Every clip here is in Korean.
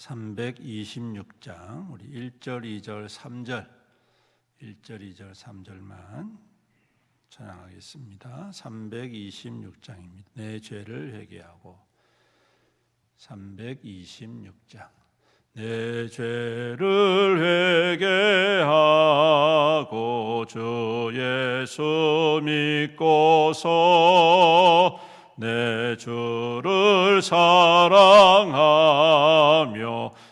326장 우리 1절, 2절, 3절 1절, 2절, 3절만 찬양하겠습니다. 326장입니다. 내 죄를 회개하고 326장 내 죄를 회개하고 주 예수 믿고서 내 주를 사랑하며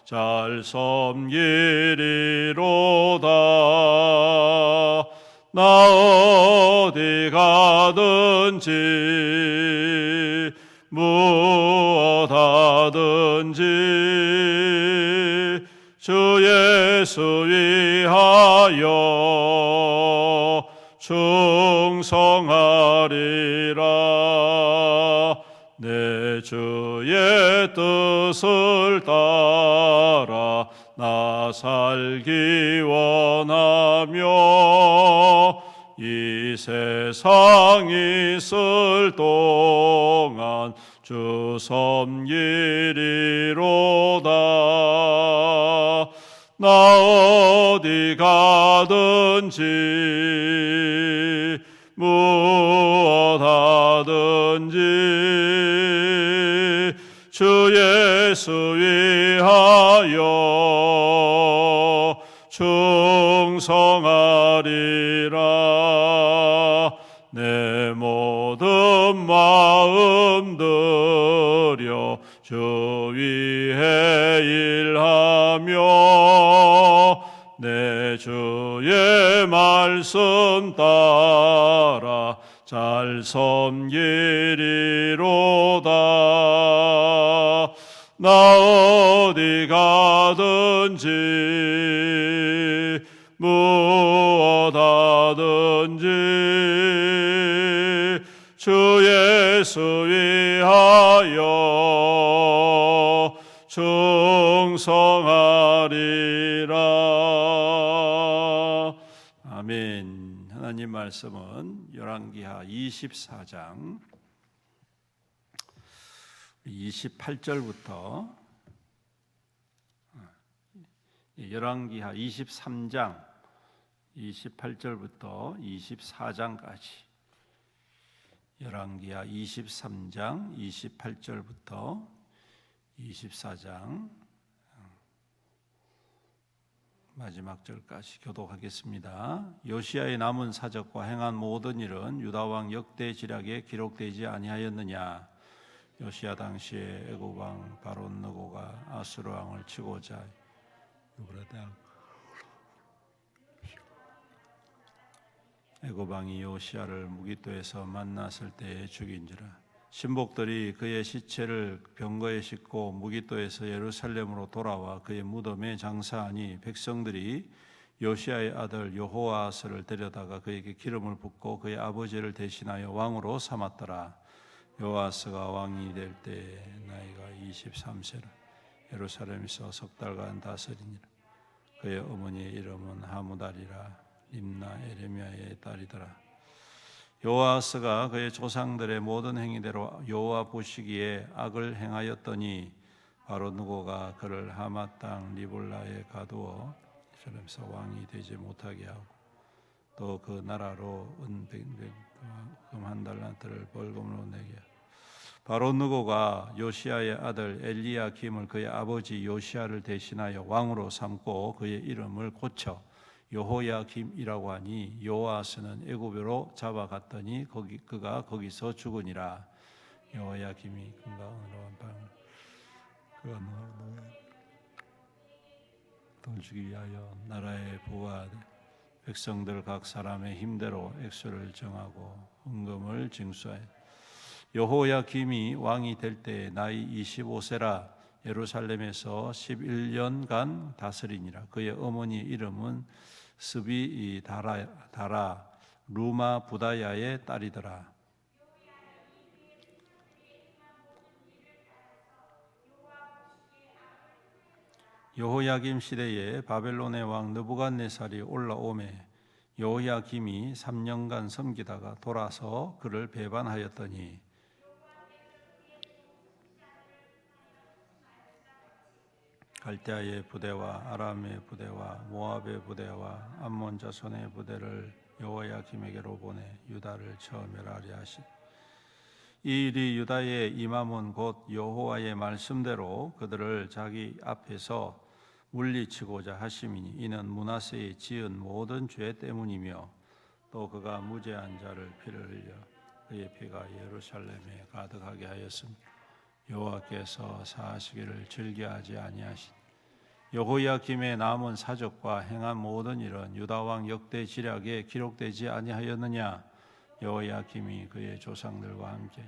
잘 섬기리로다. 나 어디 가든지 무엇 하든지 주 예수 위하여 충성하리라 내 주의 뜻을 따라 나 살기 원하며 이 세상 있을 동안 주 섬기리로다. 나 어디 가든지 무 주 예수 위하여 충성하리라. 내 모든 마음 들여 주 위에 일하며 내 주의 말씀 따라 잘 섬기리로다. 나 어디 가든지 무엇 하든지 주 예수 위하여 충성하리라. 아멘. 하나님 말씀은 열왕기하 24장 28절부터 열왕기하 23장 28절부터 24장까지. 열왕기하 23장 28절부터 24장 마지막 절까지 교독하겠습니다. 요시아의 남은 사적과 행한 모든 일은 유다 왕 역대 지략에 기록되지 아니하였느냐? 요시아 당시에 애굽 왕 바론 느고가 아수르 왕을 치고자 애굽 왕이 요시아를 무기토에서 만났을 때에 죽인지라 신복들이 그의 시체를 병거에 싣고 무기토에서 예루살렘으로 돌아와 그의 무덤에 장사하니 백성들이 요시아의 아들 여호아스를 데려다가 그에게 기름을 붓고 그의 아버지를 대신하여 왕으로 삼았더라. 요아스가 왕이 될 때 나이가 23세라 예루살렘에서 석 달간 다스리니라. 그의 어머니의 이름은 하무달이라. 림나 에레미야의 딸이더라 요아스가 그의 조상들의 모든 행위대로 여호와 보시기에 악을 행하였더니 바로 누고가 그를 하마 땅 리볼라에 가두어 예루살렘에서 왕이 되지 못하게 하고 또 그 나라로 은백금한 달란트를 벌금으로 내게 바로 느고가 요시아의 아들 엘리야김을 그의 아버지 요시아를 대신하여 왕으로 삼고 그의 이름을 고쳐 여호야김이라고 하니 요아스는 애굽으로 잡아갔더니 거기 그가 거기서 죽으니라. 여호야김이 건강으로 한방 그가 돌주기 위하여 나라의 부하 백성들 각 사람의 힘대로 액수를 정하고 헌금을 징수하여 여호야김이 왕이 될 때 나이 25세라 예루살렘에서 11년간 다스리니라. 그의 어머니 이름은 스비 다라 다라 루마 부다야의 딸이더라. 여호야김 시대에 바벨론의 왕 느부갓네살이 올라오매 여호야김이 3년간 섬기다가 돌아서 그를 배반하였더니 갈대아의 부대와 아람의 부대와 모압의 부대와 암몬 자손의 부대를 여호야김에게로 보내 유다를 처 멸하려 하시. 이 일이 유다의 이마문 곧 여호와의 말씀대로 그들을 자기 앞에서 물리치고자 하심이니 이는 문하세의 지은 모든 죄 때문이며 또 그가 무죄한 자를 피를 흘려 그의 피가 예루살렘에 가득하게 하였습니다. 여호와께서 사하시기를 즐겨하지 아니하신 여호야김의 남은 사적과 행한 모든 일은 유다 왕 역대 지략에 기록되지 아니하였느냐 여호야김이 그의 조상들과 함께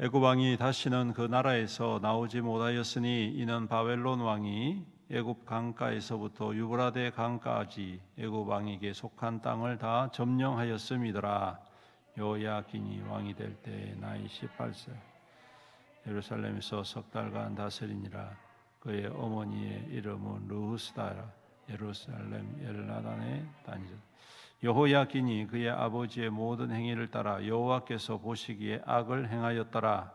애굽 왕이 다시는 그 나라에서 나오지 못하였으니 이는 바벨론 왕이 애굽 강가에서부터 유브라데 강까지 애굽 왕에게 속한 땅을 다 점령하였음이더라. 요야긴이 왕이 될때 나이 18세 예루살렘에서 석 달간 다스리니라. 그의 어머니의 이름은 루스다라. 예루살렘 엘라단의 단지 여호야긴이 그의 아버지의 모든 행위를 따라 여호와께서 보시기에 악을 행하였더라.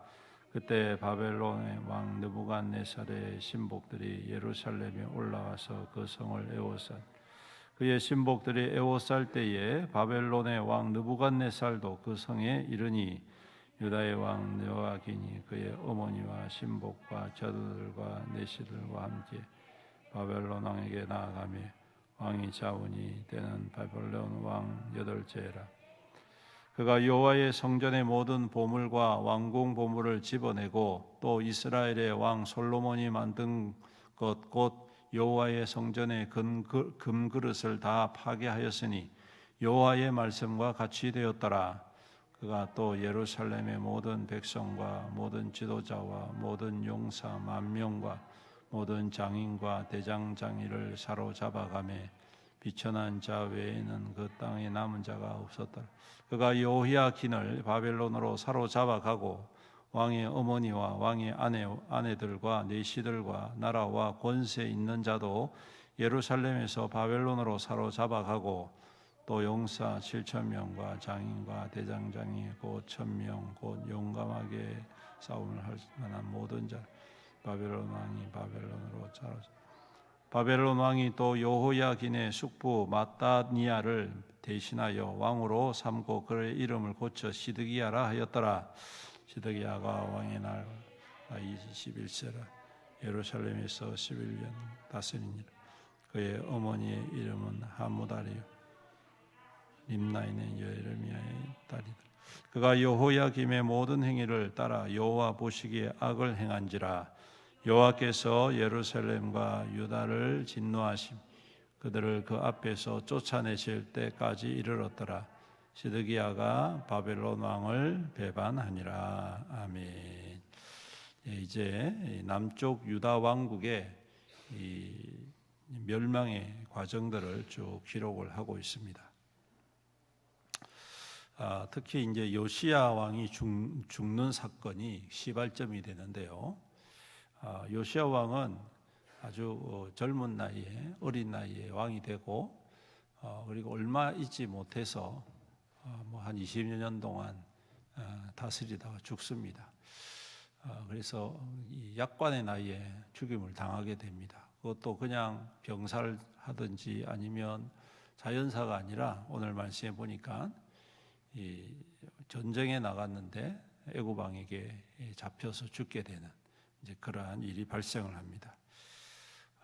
그때 바벨론의 왕 느부갓네살의 신복들이 예루살렘에 올라와서 그 성을 에워쌌 그의 신복들이 에워쌀 때에 바벨론의 왕 느부갓네살도 그 성에 이르니 유다의 왕 여호야긴이 그의 어머니와 신복과 저들과 내시들과 함께 바벨론 왕에게 나아가며 왕이 자원이 되는 바벨론 왕 여덟째라. 그가 여호와의 성전의 모든 보물과 왕궁 보물을 집어내고 또 이스라엘의 왕 솔로몬이 만든 것 곧 여호와의 성전의 금 그릇을 다 파괴하였으니 여호와의 말씀과 같이 되었더라. 그가 또 예루살렘의 모든 백성과 모든 지도자와 모든 용사 만 명과 모든 장인과 대장장이를 사로잡아가매 비천한 자 외에는 그 땅에 남은 자가 없었다. 그가 요히야긴을 바벨론으로 사로잡아가고 왕의 어머니와 왕의 아내 아내들과 내시들과 나라와 권세 있는 자도 예루살렘에서 바벨론으로 사로잡아가고 또 용사 7천 명과 장인과 대장장이 곧 천명 곧 용감하게 싸움을 할 만한 모든 자 바벨론 왕이 바벨론으로 사로 바벨론 왕이 또 여호야긴의 숙부 마따니아를 대신하여 왕으로 삼고 그의 이름을 고쳐 시드기야라 하였더라. 시드기야가 왕의 날 21세라 예루살렘에서 11년 다스리니라. 그의 어머니의 이름은 하무다리요 있는 여레미야의 딸이다. 그가 여호야김의 모든 행위를 따라 여호와 보시기에 악을 행한지라 여호와께서 예루살렘과 유다를 진노하심 그들을 그 앞에서 쫓아내실 때까지 이르렀더라. 시드기야가 바벨론 왕을 배반하니라. 아멘. 예, 이제 남쪽 유다 왕국의 멸망의 과정들을 쭉 기록을 하고 있습니다. 아, 특히 이제 요시야 왕이 죽, 는 사건이 시발점이 되는데요. 아, 요시야 왕은 아주 어, 젊은 나이에 어린 나이에 왕이 되고 어, 그리고 얼마 있지 못해서 어, 뭐 한 20여 년 동안 다스리다가 죽습니다. 그래서 약관의 나이에 죽임을 당하게 됩니다. 그것도 그냥 병사를 하든지 아니면 자연사가 아니라 오늘 말씀해 보니까 이 전쟁에 나갔는데 애굽 왕에게 잡혀서 죽게 되는 이제 그러한 일이 발생을 합니다.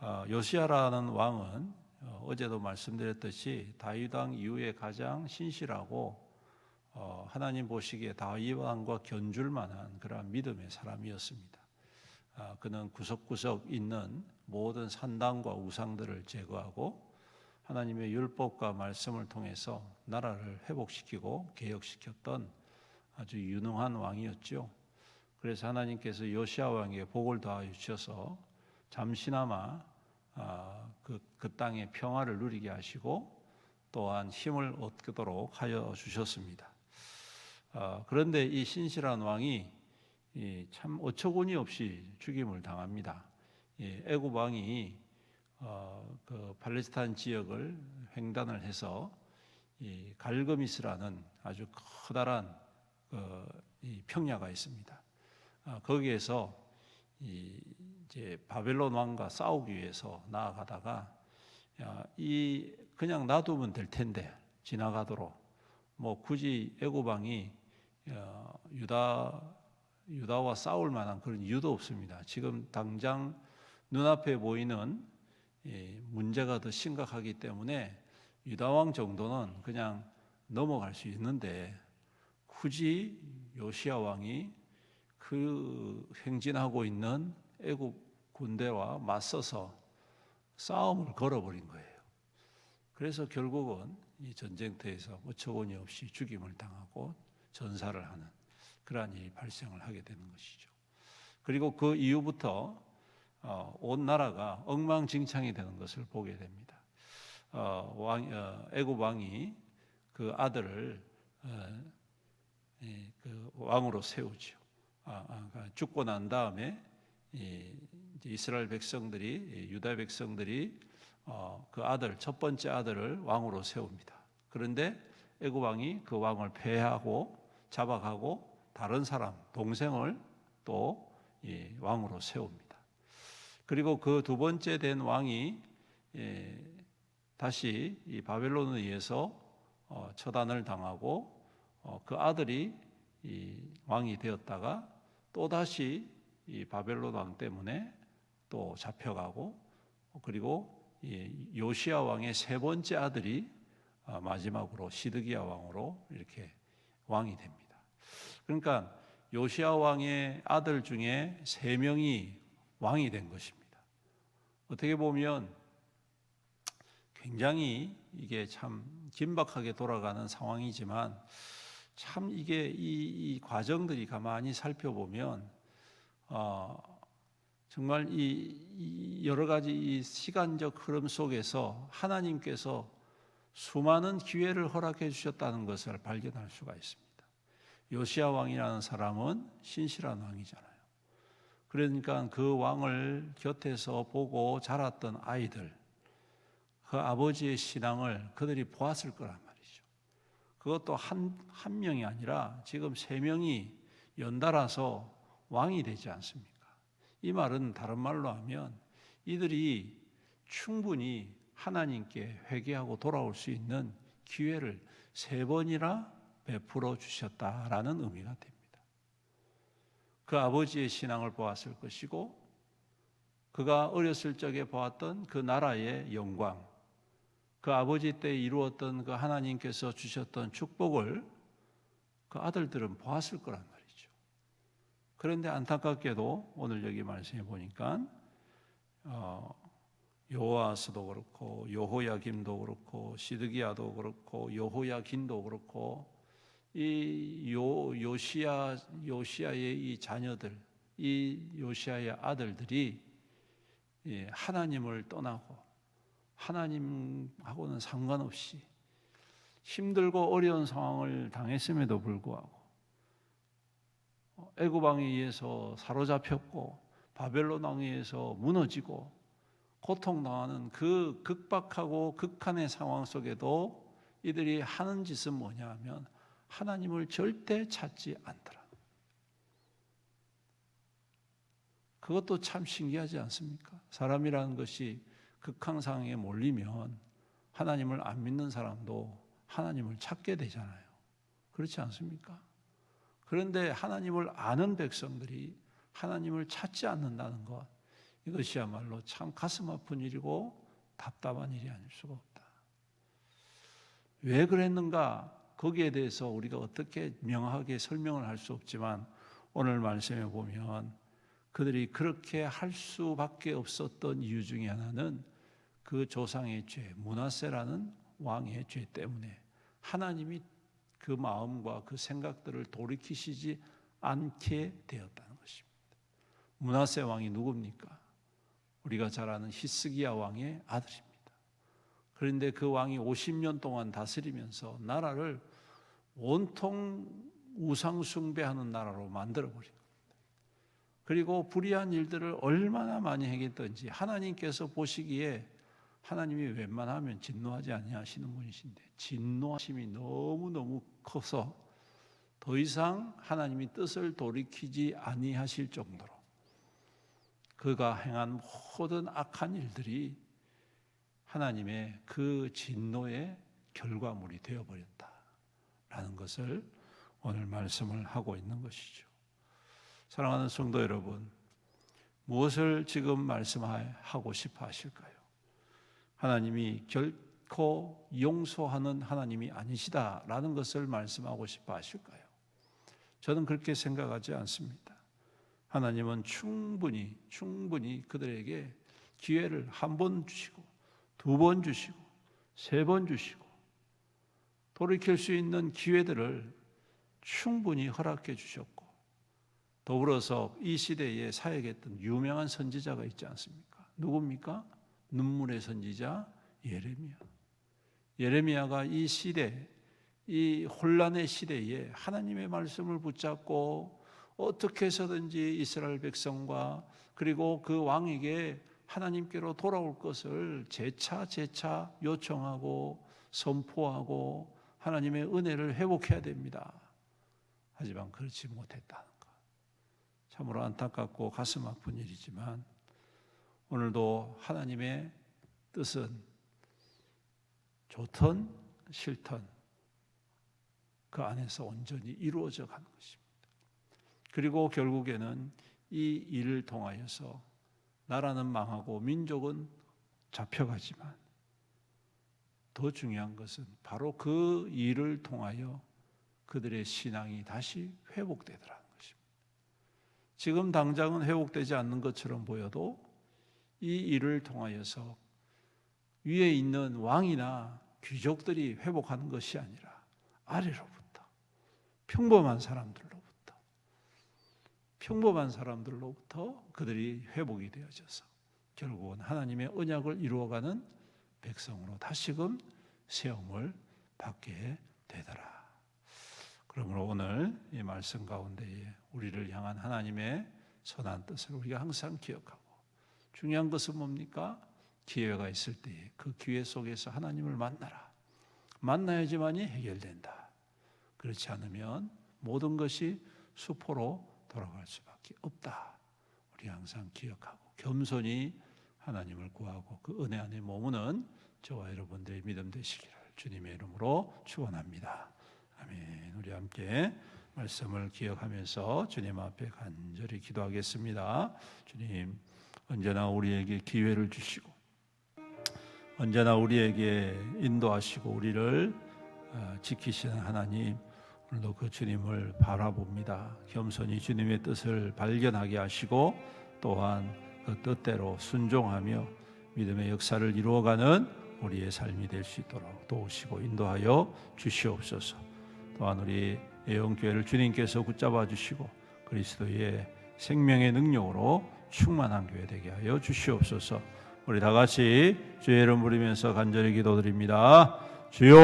어, 요시아라는 왕은 어, 어제도 말씀드렸듯이 다윗 왕 이후에 가장 신실하고 어, 하나님 보시기에 다윗 왕과 견줄 만한 그러한 믿음의 사람이었습니다. 아, 그는 구석구석 있는 모든 산당과 우상들을 제거하고 하나님의 율법과 말씀을 통해서 나라를 회복시키고 개혁시켰던 아주 유능한 왕이었죠. 그래서 하나님께서 요시아 왕에게 복을 더하여 주셔서 잠시나마 아, 그, 그 땅의 평화를 누리게 하시고 또한 힘을 얻도록 하여 주셨습니다. 아, 그런데 이 신실한 왕이 참 어처구니 없이 죽임을 당합니다. 애굽 왕이 어, 그 팔레스타인 지역을 횡단을 해서 이 갈거미스라는 아주 커다란 그 평야가 있습니다. 아, 거기에서 이 이제 바벨론 왕과 싸우기 위해서 나아가다가 야, 이 그냥 놔두면 될 텐데 지나가도록 뭐 굳이 어, 유다 유다와 싸울 만한 그런 이유도 없습니다. 지금 당장 눈앞에 보이는 문제가 더 심각하기 때문에 유다 왕 정도는 그냥 넘어갈 수 있는데 굳이 요시아 왕이 그 행진하고 있는 애굽 군대와 맞서서 싸움을 걸어버린 거예요. 그래서 결국은 이 전쟁터에서 어처구니 없이 죽임을 당하고 전사를 하는 그러한 일이 발생을 하게 되는 것이죠. 그리고 그 이후부터 어, 온 나라가 엉망진창이 되는 것을 보게 됩니다. 어, 왕, 어, 애굽 왕이 그 아들을 그 왕으로 세우죠. 아, 아, 그러니까 죽고 난 다음에 이, 이스라엘 백성들이 유다 백성들이 어, 그 아들 첫 번째 아들을 왕으로 세웁니다. 그런데 애굽 왕이 그 왕을 폐하고 잡아가고 다른 사람 동생을 또 왕으로 세웁니다. 그리고 그 두 번째 된 왕이 예, 다시 이 바벨론에 의해서 어, 처단을 당하고 어, 그 아들이 왕이 되었다가 또 다시 이 바벨론 왕 때문에 또 잡혀가고 그리고 요시아 왕의 세 번째 아들이 어, 마지막으로 시드기야 왕으로 이렇게 왕이 됩니다. 그러니까 요시아 왕의 아들 중에 세 명이 왕이 된 것입니다. 어떻게 보면 굉장히 이게 참 긴박하게 돌아가는 상황이지만 참 이게 이, 이 과정들이 가만히 살펴보면 어, 정말 이, 이 여러 가지 이 시간적 흐름 속에서 하나님께서 수많은 기회를 허락해 주셨다는 것을 발견할 수가 있습니다. 요시아 왕이라는 사람은 신실한 왕이잖아요. 그러니까 그 왕을 곁에서 보고 자랐던 아이들, 그 아버지의 신앙을 그들이 보았을 거란 말이죠. 그것도 한, 한 명이 아니라 지금 세 명이 연달아서 왕이 되지 않습니까? 이 말은 다른 말로 하면 이들이 충분히 하나님께 회개하고 돌아올 수 있는 기회를 세 번이나 베풀어 주셨다라는 의미가 됩니다. 그 아버지의 신앙을 보았을 것이고 그가 어렸을 적에 보았던 그 나라의 영광, 그 아버지 때 이루었던 그 하나님께서 주셨던 축복을 그 아들들은 보았을 거란 말이죠. 그런데 안타깝게도 오늘 여기 말씀해 보니까 어, 요아스도 그렇고 요호야김도 그렇고 시드기야도 그렇고 요호야긴도 그렇고 이 요, 요시아, 요시아의 이 자녀들, 이 요시아의 아들들이 하나님을 떠나고 하나님하고는 상관없이 힘들고 어려운 상황을 당했음에도 불구하고 애굽 왕에 의해서 사로잡혔고 바벨론 왕에 의해서 무너지고 고통당하는 그 극박하고 극한의 상황 속에도 이들이 하는 짓은 뭐냐 하면 하나님을 절대 찾지 않더라. 그것도 참 신기하지 않습니까? 사람이라는 것이 극한 상황에 몰리면 하나님을 안 믿는 사람도 하나님을 찾게 되잖아요. 그렇지 않습니까? 그런데 하나님을 아는 백성들이 하나님을 찾지 않는다는 것 이것이야말로 참 가슴 아픈 일이고 답답한 일이 아닐 수가 없다. 왜 그랬는가? 거기에 대해서 우리가 어떻게 명확하게 설명을 할 수 없지만 오늘 말씀에 보면 그들이 그렇게 할 수밖에 없었던 이유 중에 하나는 그 조상의 죄, 문하세라는 왕의 죄 때문에 하나님이 그 마음과 그 생각들을 돌이키시지 않게 되었다는 것입니다. 문하세 왕이 누굽니까? 우리가 잘 아는 히스기야 왕의 아들입니다. 그런데 그 왕이 50년 동안 다스리면서 나라를 온통 우상 숭배하는 나라로 만들어 버린 겁니다. 그리고 불의한 일들을 얼마나 많이 행했던지 하나님께서 보시기에 하나님이 웬만하면 진노하지 아니하시는 분이신데 진노하심이 너무 너무 커서 더 이상 하나님이 뜻을 돌이키지 아니하실 정도로 그가 행한 모든 악한 일들이 하나님의 그 진노의 결과물이 되어 버렸다라는 것을 오늘 말씀을 하고 있는 것이죠. 사랑하는 성도 여러분, 무엇을 지금 말씀하고 싶어 하실까요? 하나님이 결코 용서하는 하나님이 아니시다라는 것을 말씀하고 싶어 하실까요? 저는 그렇게 생각하지 않습니다. 하나님은 충분히 충분히 그들에게 기회를 한 번 주시고 두 번 주시고 세 번 주시고 돌이킬 수 있는 기회들을 충분히 허락해 주셨고 더불어서 이 시대에 사역했던 유명한 선지자가 있지 않습니까? 누굽니까? 눈물의 선지자 예레미야. 예레미야가 이 시대, 이 혼란의 시대에 하나님의 말씀을 붙잡고 어떻게 해서든지 이스라엘 백성과 그리고 그 왕에게 하나님께로 돌아올 것을 재차 재차 요청하고 선포하고 하나님의 은혜를 회복해야 됩니다. 하지만 그렇지 못했다는 것. 참으로 안타깝고 가슴 아픈 일이지만 오늘도 하나님의 뜻은 좋든 싫든 그 안에서 온전히 이루어져 가는 것입니다. 그리고 결국에는 이 일을 통하여서 나라는 망하고 민족은 잡혀가지만 더 중요한 것은 바로 그 일을 통하여 그들의 신앙이 다시 회복되더라는 것입니다. 지금 당장은 회복되지 않는 것처럼 보여도 이 일을 통하여서 위에 있는 왕이나 귀족들이 회복하는 것이 아니라 아래로부터 평범한 사람들로부터 평범한 사람들로부터 그들이 회복이 되어져서 결국은 하나님의 언약을 이루어가는 백성으로 다시금 세움을 받게 되더라. 그러므로 오늘 이 말씀 가운데에 우리를 향한 하나님의 선한 뜻을 우리가 항상 기억하고 중요한 것은 뭡니까? 기회가 있을 때 그 기회 속에서 하나님을 만나라. 만나야지만이 해결된다. 그렇지 않으면 모든 것이 수포로 돌아갈 수밖에 없다. 우리 항상 기억하고 겸손히 하나님을 구하고 그 은혜 안에 머무는 저와 여러분들의 믿음 되시기를 주님의 이름으로 축원합니다. 아멘. 우리 함께 말씀을 기억하면서 주님 앞에 간절히 기도하겠습니다. 주님 언제나 우리에게 기회를 주시고 언제나 우리에게 인도하시고 우리를 어, 지키시는 하나님 오늘도 그 주님을 바라봅니다. 겸손히 주님의 뜻을 발견하게 하시고 또한 그 뜻대로 순종하며 믿음의 역사를 이루어가는 우리의 삶이 될 수 있도록 도우시고 인도하여 주시옵소서. 또한 우리 애영교회를 주님께서 붙잡아 주시고 그리스도의 생명의 능력으로 충만한 교회 되게 하여 주시옵소서. 우리 다 같이 주의 이름 부르면서 간절히 기도드립니다. 주여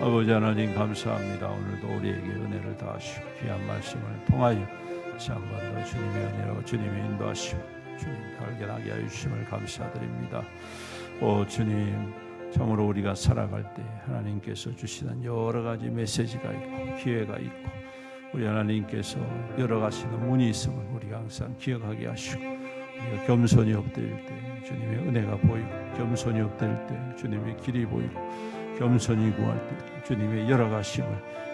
아버지 하나님 감사합니다. 오늘도 우리에게 은혜를 다하시고 귀한 말씀을 통하여 다시 한번 더 주님의 은혜로 주님의 인도하시고 주님 발견하게 하여 주심을 감사드립니다. 오 주님 참으로 우리가 살아갈 때 하나님께서 주시는 여러 가지 메시지가 있고 기회가 있고 우리 하나님께서 열어가시는 문이 있음을 우리가 항상 기억하게 하시고 우리가 겸손히 엎드릴 때 주님의 은혜가 보이고 겸손히 엎드릴 때 주님의 길이 보이고 겸손히 구할 때 주님의 열어가심을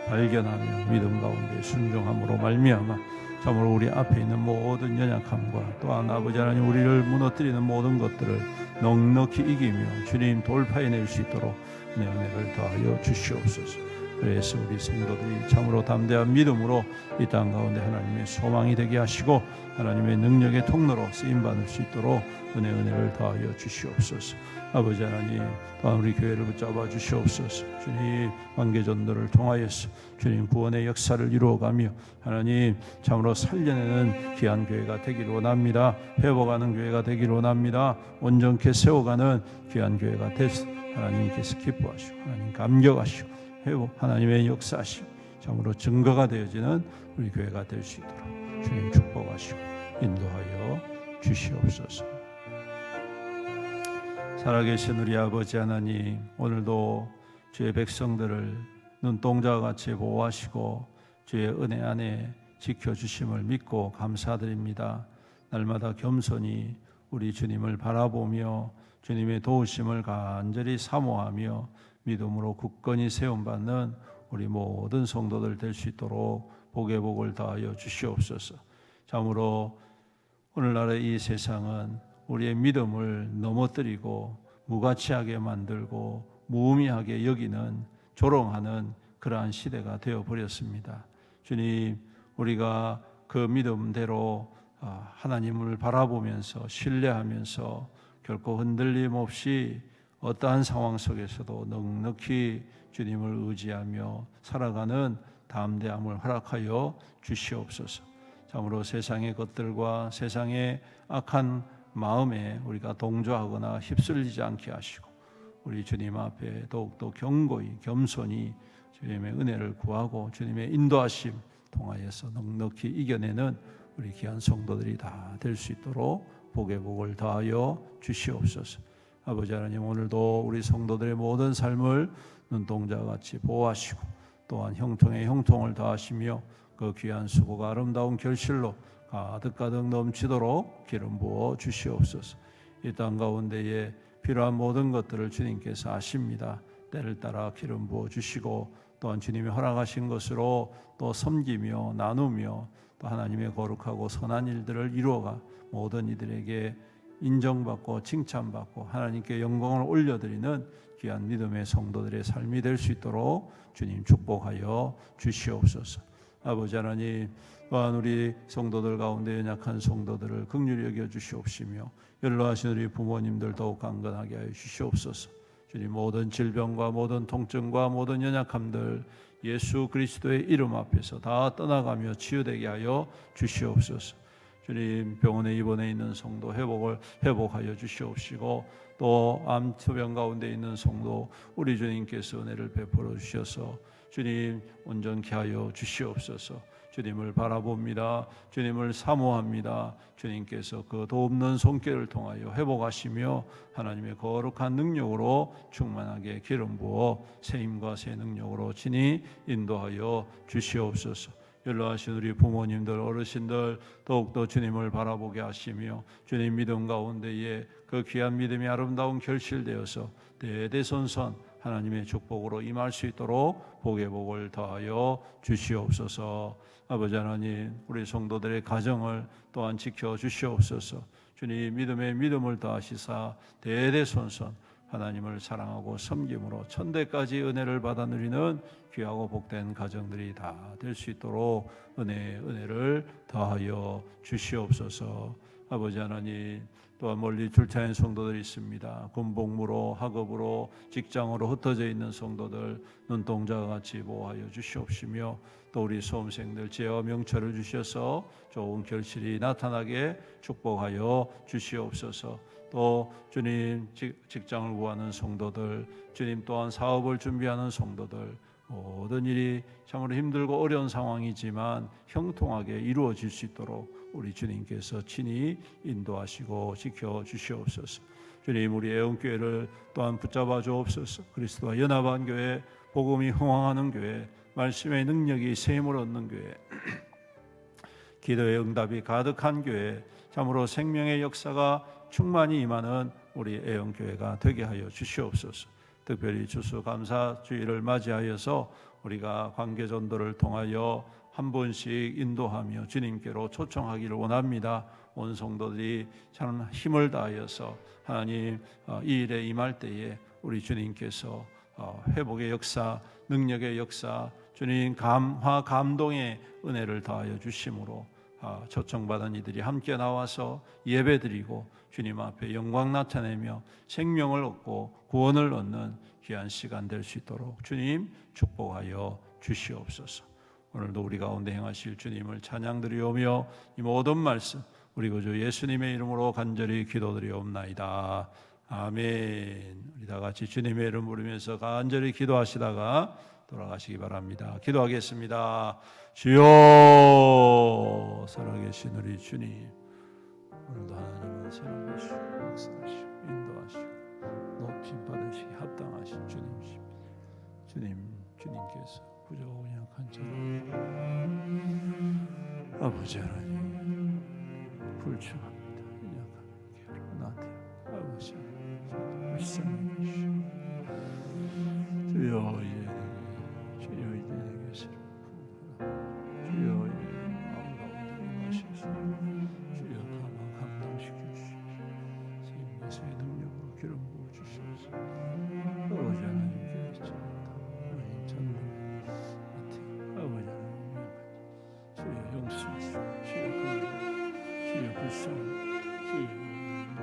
발견하며 믿음 가운데 순종함으로 말미암아 참으로 우리 앞에 있는 모든 연약함과 또한 아버지 하나님 우리를 무너뜨리는 모든 것들을 넉넉히 이기며 주님 돌파해낼 수 있도록 내 은혜를 더하여 주시옵소서. 그래서 우리 성도들이 참으로 담대한 믿음으로 이 땅 가운데 하나님의 소망이 되게 하시고 하나님의 능력의 통로로 쓰임 받을 수 있도록 은혜 은혜를 더하여 주시옵소서. 아버지 하나님 또한 우리 교회를 붙잡아 주시옵소서. 주님 관계 전도를 통하여서 주님 구원의 역사를 이루어가며 하나님 참으로 살려내는 귀한 교회가 되기를 원합니다. 회복하는 교회가 되기를 원합니다. 온전케 세워가는 귀한 교회가 되서 하나님께서 기뻐하시고 하나님 감격하시고 회복 하나님의 역사하심 참으로 증거가 되어지는 우리 교회가 될 수 있도록 주님 축복하시고 인도하여 주시옵소서. 살아계신 우리 아버지 하나님 오늘도 주의 백성들을 눈동자와 같이 보호하시고 주의 은혜 안에 지켜주심을 믿고 감사드립니다. 날마다 겸손히 우리 주님을 바라보며 주님의 도우심을 간절히 사모하며 믿음으로 굳건히 세움받는 우리 모든 성도들 될 수 있도록 복의 복을 다하여 주시옵소서. 참으로 오늘날의 이 세상은 우리의 믿음을 넘어뜨리고 무가치하게 만들고 무의미하게 여기는 조롱하는 그러한 시대가 되어 버렸습니다. 주님, 우리가 그 믿음대로 아, 하나님을 바라보면서 신뢰하면서 결코 흔들림 없이 어떠한 상황 속에서도 넉넉히 주님을 의지하며 살아가는 담대함을 허락하여 주시옵소서. 참으로 세상의 것들과 세상의 악한 마음에 우리가 동조하거나 휩쓸리지 않게 하시고 우리 주님 앞에 더욱더 경고히 겸손히 주님의 은혜를 구하고 주님의 인도하심 통하여서 넉넉히 이겨내는 우리 귀한 성도들이 다 될 수 있도록 복의 복을 다하여 주시옵소서. 아버지 하나님 오늘도 우리 성도들의 모든 삶을 눈동자와 같이 보호하시고 또한 형통의 형통을 다하시며 그 귀한 수고가 아름다운 결실로 가득가득 넘치도록 기름 부어 주시옵소서. 이 땅 가운데에 필요한 모든 것들을 주님께서 아십니다. 때를 따라 기름 부어 주시고 또한 주님이 허락하신 것으로 또 섬기며 나누며 또 하나님의 거룩하고 선한 일들을 이루어가 모든 이들에게 인정받고 칭찬받고 하나님께 영광을 올려드리는 귀한 믿음의 성도들의 삶이 될 수 있도록 주님 축복하여 주시옵소서. 아버지 하나님 또한 우리 성도들 가운데 연약한 성도들을 극률히 여겨 주시옵시며 연로하신 우리 부모님들 더욱 강건하게 하여 주시옵소서. 주님 모든 질병과 모든 통증과 모든 연약함들 예수 그리스도의 이름 앞에서 다 떠나가며 치유되게 하여 주시옵소서. 주님 병원에 입원해 있는 성도 회복을 회복하여 주시옵시고 또 암투병 가운데 있는 성도 우리 주님께서 은혜를 베풀어 주셔서 주님 온전케 하여 주시옵소서. 주님을 바라봅니다. 주님을 사모합니다. 주님께서 그 도없는 손길을 통하여 회복하시며 하나님의 거룩한 능력으로 충만하게 기름 부어 새 힘과 새 능력으로 친히 인도하여 주시옵소서. 연로하신 우리 부모님들 어르신들 더욱더 주님을 바라보게 하시며 주님 믿음 가운데에 그 귀한 믿음이 아름다운 결실되어서 대대손손 하나님의 축복으로 임할 수 있도록 복의 복을 더하여 주시옵소서. 아버지 하나님, 우리 성도들의 가정을 또한 지켜 주시옵소서. 주님 믿음의 믿음을 더하시사 대대손손 하나님을 사랑하고 섬김으로 천대까지 은혜를 받아 누리는 귀하고 복된 가정들이 다 될 수 있도록 은혜 은혜를 더하여 주시옵소서. 아버지 하나님 또한 멀리 출차한 성도들이 있습니다. 군복무로 학업으로 직장으로 흩어져 있는 성도들 눈동자와 같이 보호하여 주시옵시며 또 우리 수험생들 죄와 명철을 주셔서 좋은 결실이 나타나게 축복하여 주시옵소서. 또 주님 직장을 구하는 성도들, 주님 또한 사업을 준비하는 성도들, 모든 일이 참으로 힘들고 어려운 상황이지만 형통하게 이루어질 수 있도록 우리 주님께서 친히 인도하시고 지켜 주시옵소서. 주님 우리 애원교회를 또한 붙잡아 주옵소서. 그리스도와 연합한 교회, 복음이 흥황하는 교회, 말씀의 능력이 세임을 얻는 교회, 기도의 응답이 가득한 교회, 참으로 생명의 역사가 충만히 임하는 우리 애원교회가 되게 하여 주시옵소서. 특별히 주수 감사 주일을 맞이하여서 우리가 관계 전도를 통하여 한 번씩 인도하며 주님께로 초청하기를 원합니다. 온 성도들이 참 힘을 다하여서 하나님 어, 이 일에 임할 때에 우리 주님께서 어, 회복의 역사, 능력의 역사, 주님 감화 감동의 은혜를 더하여 주심으로 아, 초청받은 이들이 함께 나와서 예배드리고 주님 앞에 영광 나타내며 생명을 얻고 구원을 얻는 귀한 시간 될 수 있도록 주님 축복하여 주시옵소서. 오늘도 우리 가운데 행하실 주님을 찬양드리오며 이 모든 말씀 우리 구주 예수님의 이름으로 간절히 기도드리옵나이다. 아멘. 우리 다 같이 주님의 이름 부르면서 간절히 기도하시다가 돌아가시기 바랍니다. 기도하겠습니다. 주여 살아계신 우리 주님 오늘도 하나님은 살아계시고 역사하시고 인도하시고 높임 받으시기 합당하신 주님이십니다. 주님 주님께서 부족하고 약한 저를 아버지 하나님 불충합니다. 약한 나한테 아버지 하나님 주여 이제 주여